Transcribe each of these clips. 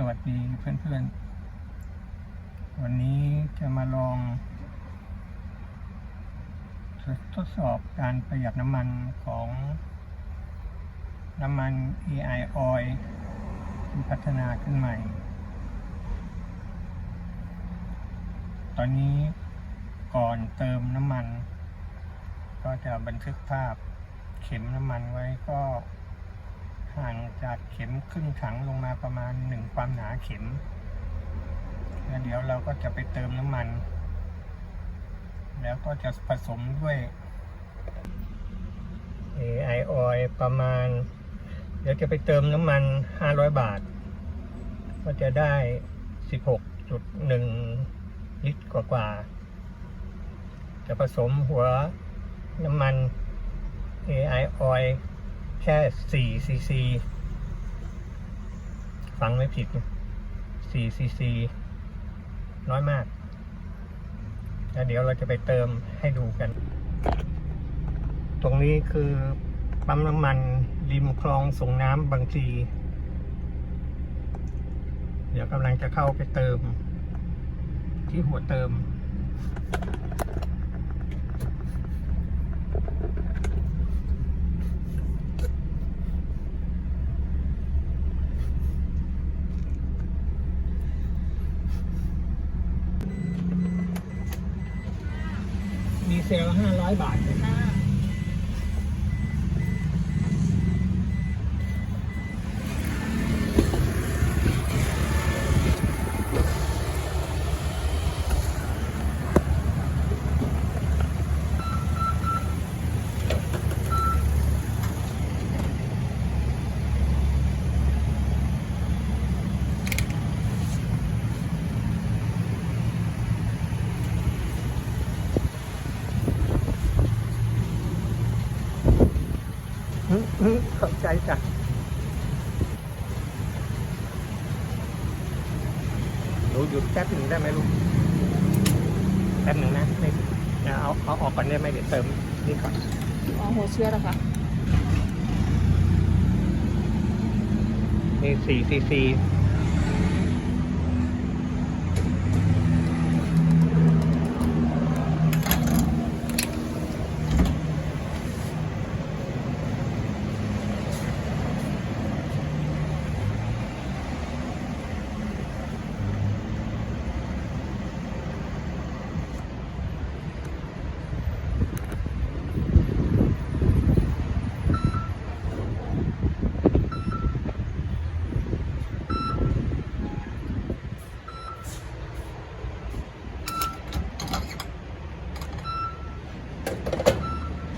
สวัสดีเพื่อนๆ วันนี้จะมาลอง ทดสอบการประหยัดน้ำมันของน้ำมัน AI Oil ที่พัฒนาขึ้นใหม่ ตอนนี้ก่อนเติมน้ำมัน ก็จะบันทึกภาพเข็มน้ำมันไว้ก็ ห่างจากเข็มครึ่งถังลงมาประมาณหนึ่งความหนาเข็ม แล้วเดี๋ยวเราก็จะไปเติมน้ำมัน แล้วก็จะผสมด้วย AI oil ประมาณ เดี๋ยวจะไปเติมน้ำมัน 500 บาท ก็จะได้ 16.1 ลิตรกว่าๆจะผสมหัวน้ำมัน AI oil แค่4 cc ฟังไม่ผิด4 cc น้อยมาก แล้วเดี๋ยวเราจะไปเติมให้ดูกัน ตรงนี้คือปั๊มน้ำมันริมคลองส่งน้ำบางทีเดี๋ยวกำลังจะเข้าไปเติม ที่หัวเติม เซล500 บาทเลยค่ะอื้ออื้อขอบ ใจจ้ะหนูหยุดแป๊บหนึ่งได้ไหมลูก แป๊บหนึ่งนะไม่เอาเอาออกก่อนได้ไหมเดี๋ยวเติมนี่ก่อนอ๋อหัวเชื้อเหรอคะนี่สี่ซีซี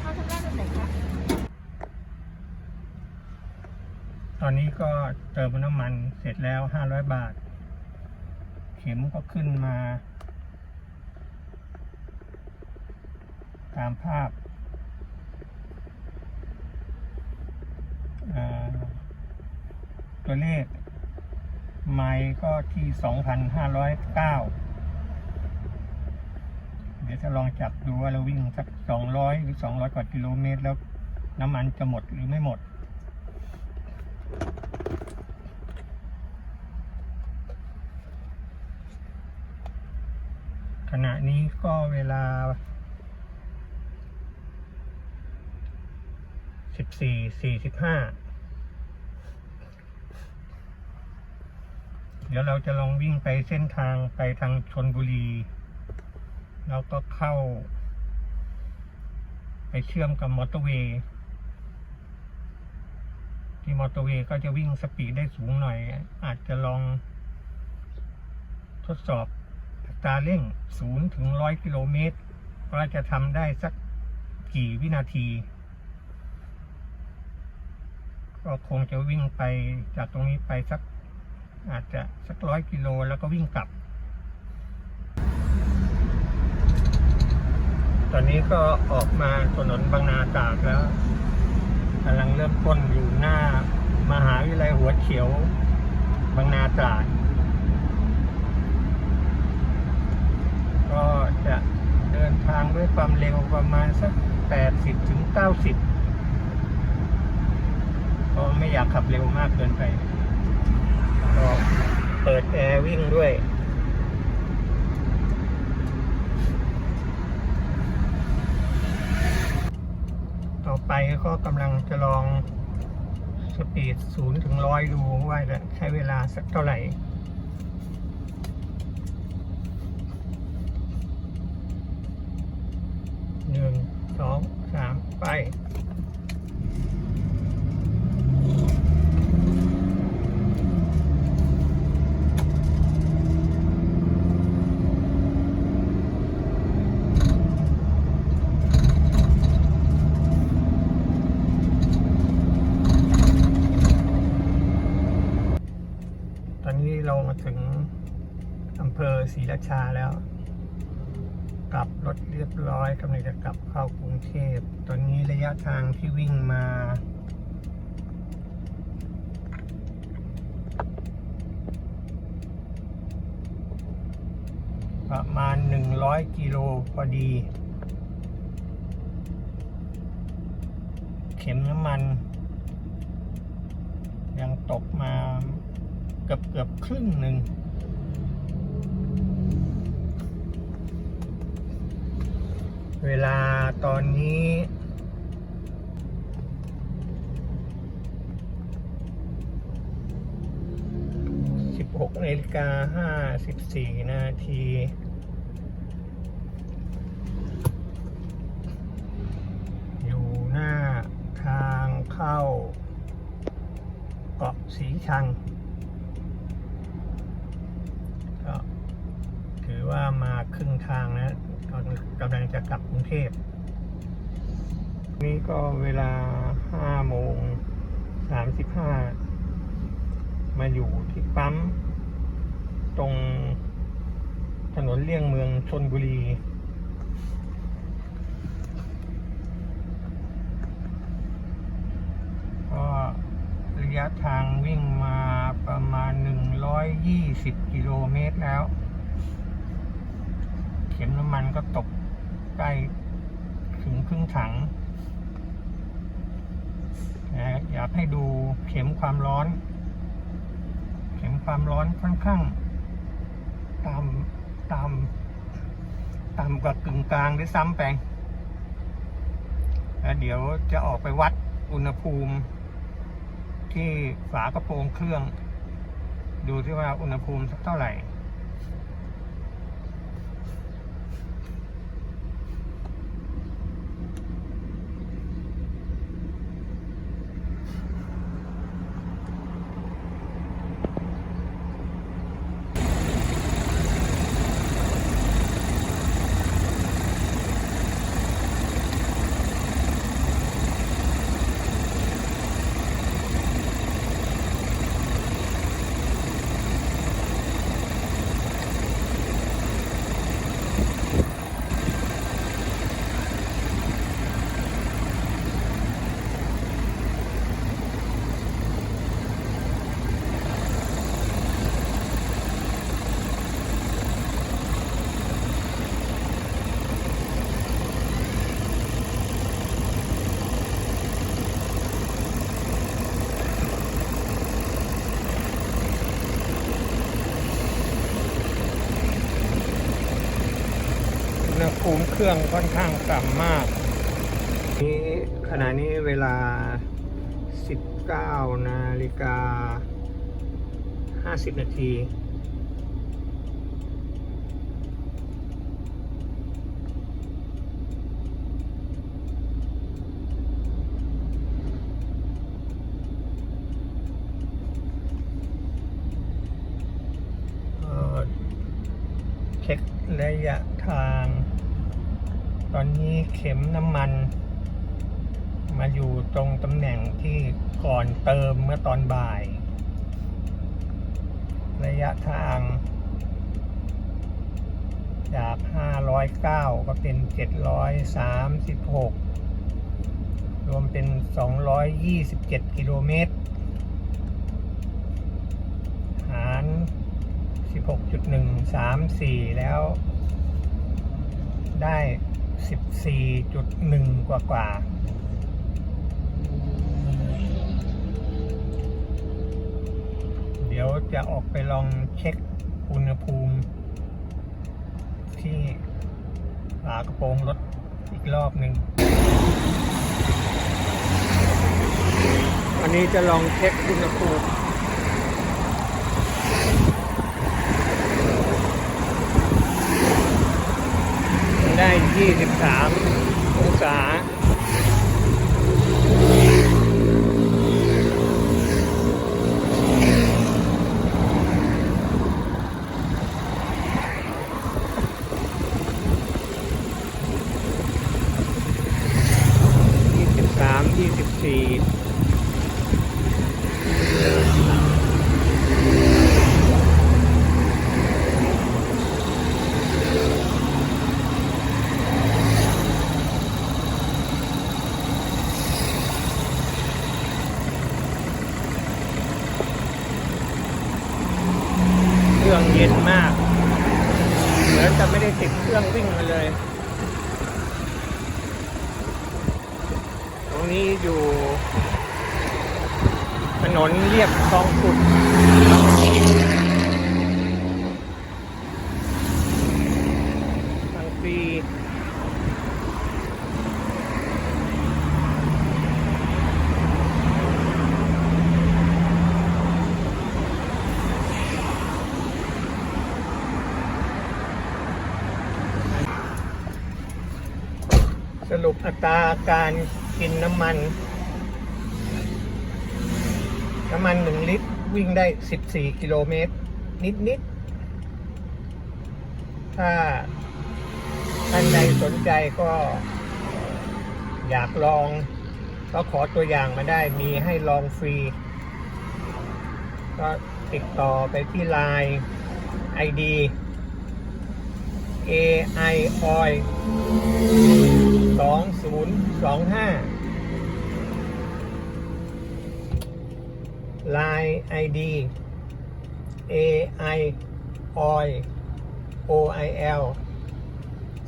ข้าวทำแรกแบบไหนคะ ต อนนี้ก็เติมน้ำมันเสร็จแล้วห้าร้อยบาท เข็มก็ขึ้นมา ตามภาพตัวเลข ไมล์ก็ที่สองพันห้าร้อยเก้าเดี๋ยวจะลองจับดูว่าเราวิ่งสักสองร้อยหรือสองร้อยกว่ากิโลเมตรแล้วน้ำมันจะหมดหรือไม่หมด ขณะนี้ก็เวลาสิบสี่สี่สิบห้าเดี๋ยวเราจะลองวิ่งไปเส้นทางไปทางชนบุรี แล้วก็เข้า ไปเชื่อมกับมอเตอร์เวย์ ที่มอเตอร์เวย์ก็จะวิ่งสปีดได้สูงหน่อย อาจจะลองทดสอบอัตราเร่งศูนย์ถึงร้อยกิโลเมตรว่าจะทำได้สักกี่วินาที ก็คงจะวิ่งไปจากตรงนี้ไปสักอาจจะสักร้อยกิโลแล้วก็วิ่งกลับ ตอนนี้ก็ออกมาถนนบางนาตราดแล้ว ริ่มต้นอยู่หน้า มหาวิทยาลัยหัวเขียว บางนาตราดก็จะเดินทางด้วยความเร็วประมาณสัก 80 ถึง 90 ก็ไม่อยากขับเร็วมากเกินไป ก็เปิดแอร์วิ่งด้วย ต่อไป ก็กำลังจะลองสปีดศูนย์ถึงร้อยดูว่าจะใช้เวลาสักเท่าไหร่ หนึ่ง สอง สาม ไป ตอนนี้เรามาถึงอำเภอ ศรีราชาแล้ว กลับรถเรียบร้อยกำลังจะกลับเข้ากรุงเทพตอนนี้ระยะทางที่วิ่งมาประมาณ 100 กิโลพอดี เข็มน้ำมัน ยังตกมาเกือบเกือบครึ่งหนึ่ง เวลาตอนนี้16นาฬิกา54นาทีอยู่หน้าทางเข้า เกาะสีชังก็ถือว่ามาครึ่งทางนะ กำลังจะกลับกรุงเทพ นี่ก็เวลา5โมง35มสิบห้ามาอยู่ที่ปั๊ม ตรงถนนเลี่ยงเมืองชนบุรีก็ระยะทางวิ่งมาประมาณ 120 กิโลเมตรแล้ว ข็มน้ำมันก็ตกใกล้ถึงครึ่งถังนะอยากให้ดูเข็มความร้อน เข็มความร้อนค่อนข้างตามตามต่ำกว่ากึ่งกลางด้วยซ้ำไปแล้วเดี๋ยวจะออกไปวัดอุณหภูมิ ที่ฝากระโปรงเครื่อง ดูที่ว่าอุณหภูมิสักเท่าไหร่ อุณหภูมิ เครื่องค่อนข้างต่ำมาก นี้ขณะนี้เวลา 19 นาฬิกา 50 นาที เอ่อเช็คระยะทาง ต อนนี้เข็มน้ำมัน มาอยู่ตรงตำแหน่งที่ก่อนเติมเมื่อตอนบ่าย ระยะทาง จาก 509 ก็เป็น 736 รวมเป็น 227 กิโลเมตร หาร 16.134 แล้วได้ 14.1 กว่ากว่าเดี๋ยวจะออกไปลองเช็คอุณหภูมิ ที่ฝากระโปรงรถอีกรอบหนึ่งวันนี้จะลองเช็คอุณหภูมิ ได้ 23 องศา ยี่สิบสาม ยี่สิบสี่ เครื่องเย็น มาก เหมือนจะไม่ได้ติดเครื่องวิ่งมาเลย ตรงนี้อยู่ ถนนเรียบคลองขุดทางฟรีสรุปอั ตราการกินน้ำมัน น้ำมันหนึ่งลิตร วิ่งได้ 14 กิโลเมตร นิด ๆ ถ้าท่านใดสนใจก็อยากลอง ก็ขอตัวอย่างมาได้มีให้ลองฟรี ก็ติดต่อไปที่ไลน์ ID AI Oil สองศูนย์สองห้าลาย ID AI OIL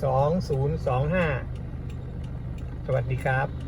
2025 สวัสดีครับ